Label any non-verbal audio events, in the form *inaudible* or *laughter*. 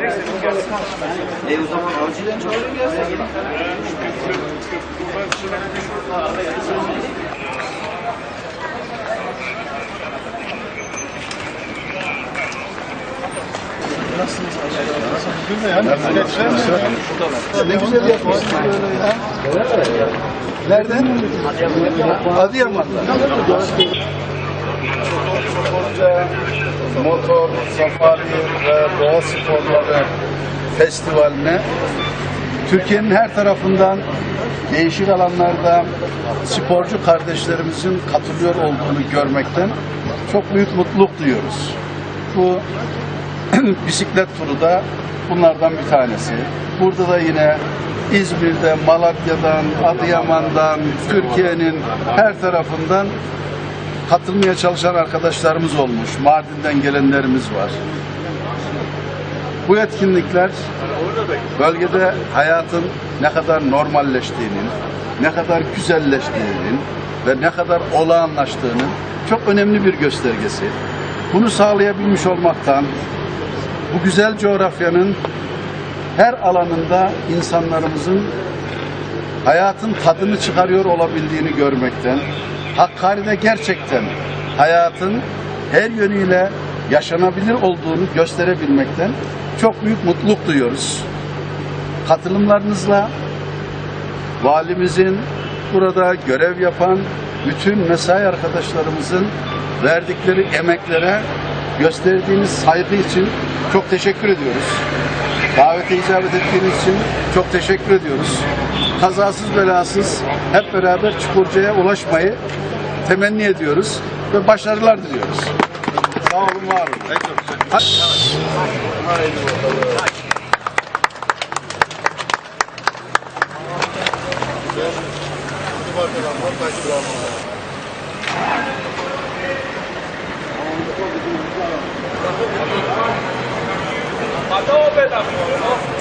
E o zaman acilen çağırın gelsin. Ne güzel yapmışsın böyle ya. Nereden? Adıyaman'dan. Motor, safari ve doğa sporları festivaline Türkiye'nin her tarafından değişik alanlarda sporcu kardeşlerimizin katılıyor olduğunu görmekten çok büyük mutluluk duyuyoruz. Bu *clears throat* bisiklet turu da bunlardan bir tanesi. Burada da yine İzmir'de, Malatya'dan, Adıyaman'dan, Türkiye'nin her tarafından katılmaya çalışan arkadaşlarımız olmuş. Mardin'den gelenlerimiz var. Bu etkinlikler bölgede hayatın ne kadar normalleştiğinin, ne kadar güzelleştiğinin ve ne kadar olağanlaştığının çok önemli bir göstergesi. Bunu sağlayabilmiş olmaktan bu güzel coğrafyanın her alanında insanlarımızın hayatın tadını çıkarıyor olabildiğini görmekten, Hakkari'de gerçekten hayatın her yönüyle yaşanabilir olduğunu gösterebilmekten çok büyük mutluluk duyuyoruz. Katılımlarınızla valimizin burada görev yapan bütün mesai arkadaşlarımızın verdikleri emeklere gösterdiğiniz saygı için çok teşekkür ediyoruz. Davete icabet ettiğiniz için çok teşekkür ediyoruz. Kazasız belasız hep beraber Çukurca'ya ulaşmayı temenni ediyoruz ve başarılar diliyoruz. Sağ olun, var olun. Mató, pedazos, ¿no?